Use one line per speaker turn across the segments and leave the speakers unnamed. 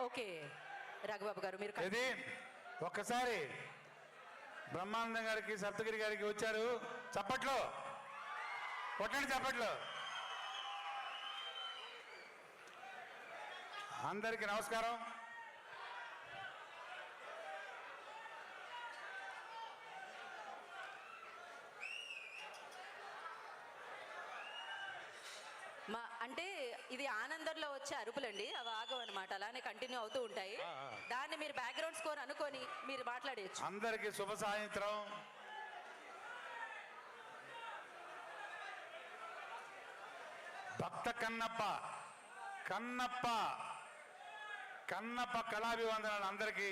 Okay. Raghubabu గారు మీరు
ఇది ఒక్కసారి. బ్రహ్మానందం గారికి సప్తగిరి గారికి వచ్చారు. చప్పట్లో. కొట్టండి చప్పట్లో. అందరికీ నమస్కారం.
అంటే ఇది ఆనందంలో వచ్చే అరుపులండి. అవి ఆగవు అనమాట అలానే కంటిన్యూ అవుతూ ఉంటాయి. దాన్ని మీరు బ్యాక్గ్రౌండ్ స్కోర్ అనుకొని మీరు మాట్లాడేయచ్చు.
అందరికీ శుభ సాయంత్రం. భక్త కన్నప్ప కన్నప్ప కన్నప్ప కళాభివందనాలు అందరికీ.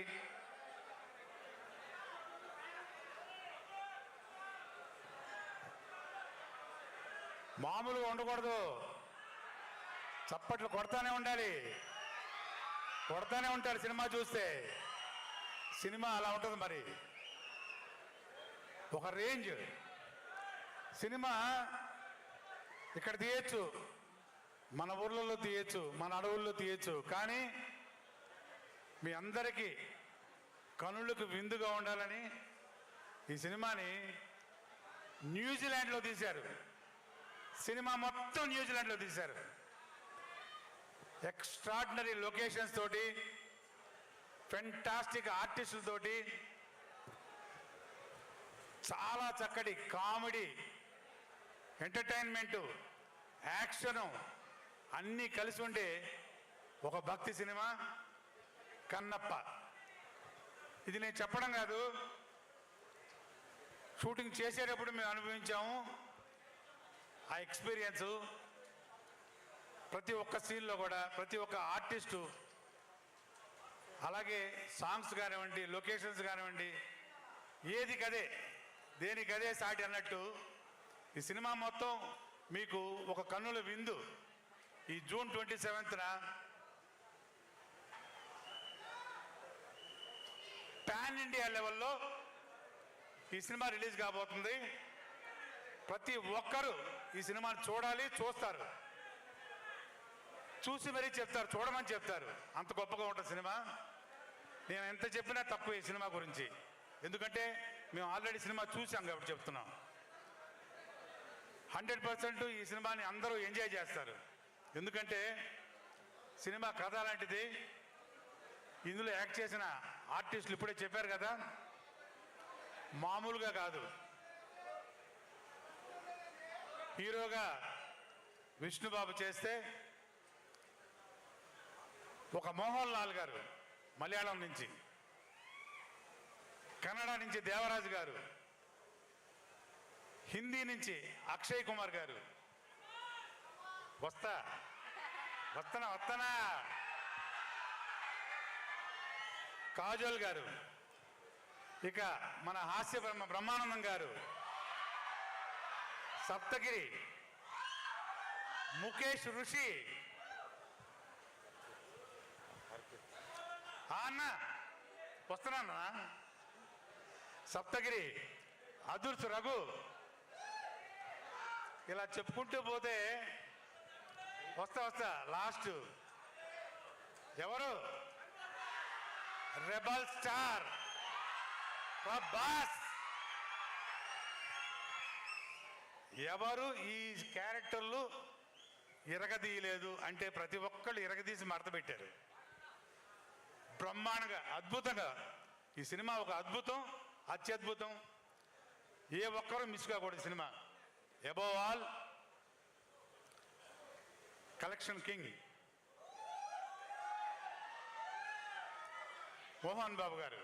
మామూలుగా ఉండకూడదు. చప్పట్లు కొడతానే ఉండాలి. కొడతానే ఉంటాడు సినిమా చూస్తే. సినిమా అలా ఉంటుంది మరి. ఒక రేంజ్. సినిమా ఇక్కడ తీయచ్చు. మన ఊర్లలో తీయచ్చు మన అడవుల్లో తీయచ్చు. కానీ మీ అందరికీ కనులకు విందుగా ఉండాలని ఈ సినిమాని న్యూజిలాండ్లో తీశారు. సినిమా మొత్తం న్యూజిలాండ్లో తీశారు. ఎక్స్ట్రాడినరీ లొకేషన్స్ తోటి ఫెంటాస్టిక్ ఆర్టిస్టులతోటి చాలా చక్కటి కామెడీ ఎంటర్టైన్మెంటు యాక్షను అన్నీ కలిసి ఉండే ఒక భక్తి సినిమా కన్నప్ప. ఇది నేను చెప్పడం కాదు. షూటింగ్ చేసేటప్పుడు మేము అనుభవించాము ఆ ఎక్స్పీరియన్సు. ప్రతి ఒక్క సీన్లో కూడా ప్రతి ఒక్క ఆర్టిస్టు అలాగే సాంగ్స్ కానివ్వండి లొకేషన్స్ కానివ్వండి ఏది కదే దేనికి అదే సాటి అన్నట్టు ఈ సినిమా మొత్తం మీకు ఒక కన్నుల విందు. ఈ జూన్ ట్వంటీ సెవెంత్న పాన్ ఇండియా లెవెల్లో ఈ సినిమా రిలీజ్ కాబోతుంది. ప్రతి ఒక్కరూ ఈ సినిమాను చూడాలి చూస్తారు. చూసి మరీ చెప్తారు చూడమని చెప్తారు. అంత గొప్పగా ఉంటుంది సినిమా. నేను ఎంత చెప్పినా తక్కువ ఈ సినిమా గురించి. ఎందుకంటే మేము ఆల్రెడీ సినిమా చూసాం కాబట్టి చెప్తున్నాం. హండ్రెడ్ పర్సెంట్ ఈ సినిమాని అందరూ ఎంజాయ్ చేస్తారు. ఎందుకంటే సినిమా కథ లాంటిది. ఇందులో యాక్ట్ చేసిన ఆర్టిస్టులు ఇప్పుడే చెప్పారు కదా. మామూలుగా కాదు. హీరోగా విష్ణుబాబు చేస్తే ఒక మోహన్ లాల్ గారు మలయాళం నుంచి. కన్నడ నుంచి దేవరాజు గారు. హిందీ నుంచి అక్షయ్ కుమార్ గారు. వస్తా. వస్తానా వస్తానా కాజోల్ గారు. ఇక మన హాస్య బ్రహ్మ బ్రహ్మానందం గారు. సప్తగిరి. ముఖేష్ ఋషి. అన్న వస్తున్నానా సప్తగిరి అదుర్సు రఘు. ఇలా చెప్పుకుంటూ పోతే వస్తా వస్తా లాస్ట్ ఎవరు? Rebel star Prabhas. ఎవరు ఈ క్యారెక్టర్లు ఇరగదీయలేదు అంటే ప్రతి ఒక్కళ్ళు ఇరగదీసి మడత పెట్టారు. బ్రహ్మాండంగా అద్భుతంగా. ఈ సినిమా ఒక అద్భుతం అత్యద్భుతం. ఏ ఒక్కరూ మిస్ కాకూడదు cinema. Above all collection king Mohan Babu garu.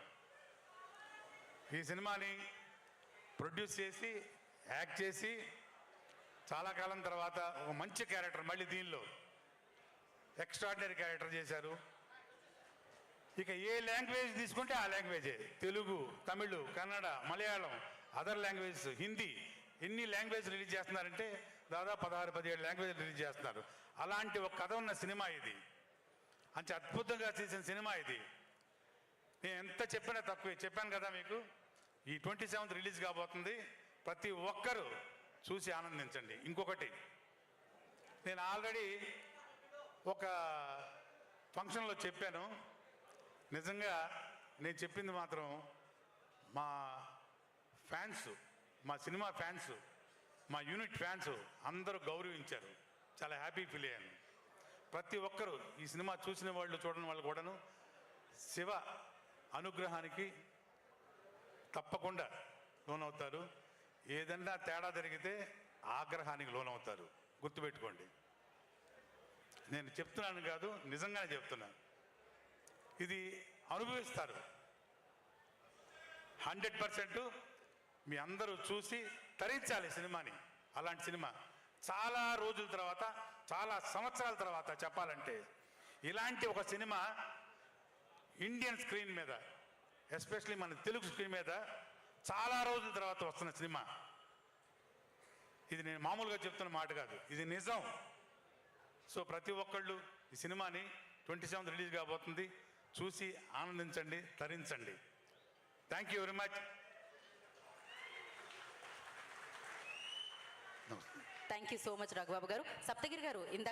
ఈ సినిమాని ప్రొడ్యూస్ చేసి యాక్ట్ చేసి చాలా కాలం తర్వాత ఒక మంచి క్యారెక్టర్ మళ్ళీ దీనిలో. ఎక్స్ట్రాడినరీ క్యారెక్టర్ చేశారు. ఇక ఏ లాంగ్వేజ్ తీసుకుంటే ఆ లాంగ్వేజే. Telugu Tamil Kannada Malayalam other languages Hindi. ఎన్ని లాంగ్వేజ్ రిలీజ్ చేస్తున్నారంటే దాదాపు పదహారు పదిహేడు లాంగ్వేజ్ రిలీజ్ చేస్తున్నారు. అలాంటి ఒక కథ ఉన్న సినిమా ఇది. అంత అద్భుతంగా తీసిన సినిమా ఇది. నేను ఎంత చెప్పినా తక్కువే. చెప్పాను కదా మీకు? ఈ ట్వంటీ సెవెంత్ రిలీజ్ కాబోతుంది. ప్రతి ఒక్కరూ చూసి ఆనందించండి. ఇంకొకటి నేను ఆల్రెడీ ఒక ఫంక్షన్లో చెప్పాను. నిజంగా నేను చెప్పింది మాత్రం మా ఫ్యాన్స్ మా సినిమా ఫ్యాన్స్ మా యూనిట్ ఫ్యాన్స్ అందరూ గౌరవించారు. చాలా హ్యాపీ ఫీల్ అయ్యాను. ప్రతి ఒక్కరూ ఈ సినిమా చూసిన వాళ్ళు చూడని వాళ్ళు కూడాను శివ అనుగ్రహానికి తప్పకుండా లోనవుతారు. ఏదన్నా తేడా జరిగితే ఆగ్రహానికి లోనవుతారు. గుర్తుపెట్టుకోండి. నేను చెప్తున్నాను కాదు నిజంగానే చెప్తున్నాను ఇది అనుభవిస్తారు. హండ్రెడ్ పర్సెంట్ మీ అందరూ చూసి తరించాలి సినిమాని. అలాంటి సినిమా చాలా రోజుల తర్వాత చాలా సంవత్సరాల తర్వాత చెప్పాలంటే ఇలాంటి ఒక సినిమా ఇండియన్ స్క్రీన్ మీద ఎస్పెషలీ మన తెలుగు స్క్రీన్ మీద చాలా రోజుల తర్వాత వస్తున్న సినిమా. ఇది నేను మామూలుగా చెప్తున్న మాట కాదు ఇది నిజం. సో ప్రతి ఒక్కళ్ళు ఈ సినిమాని ట్వంటీ సెవెంత్ రిలీజ్ కాబోతుంది. చూసి ఆనందించండి తరించండి. Thank you very much
thank you so much Raghubabu garu. Saptagiri garu ఇందాక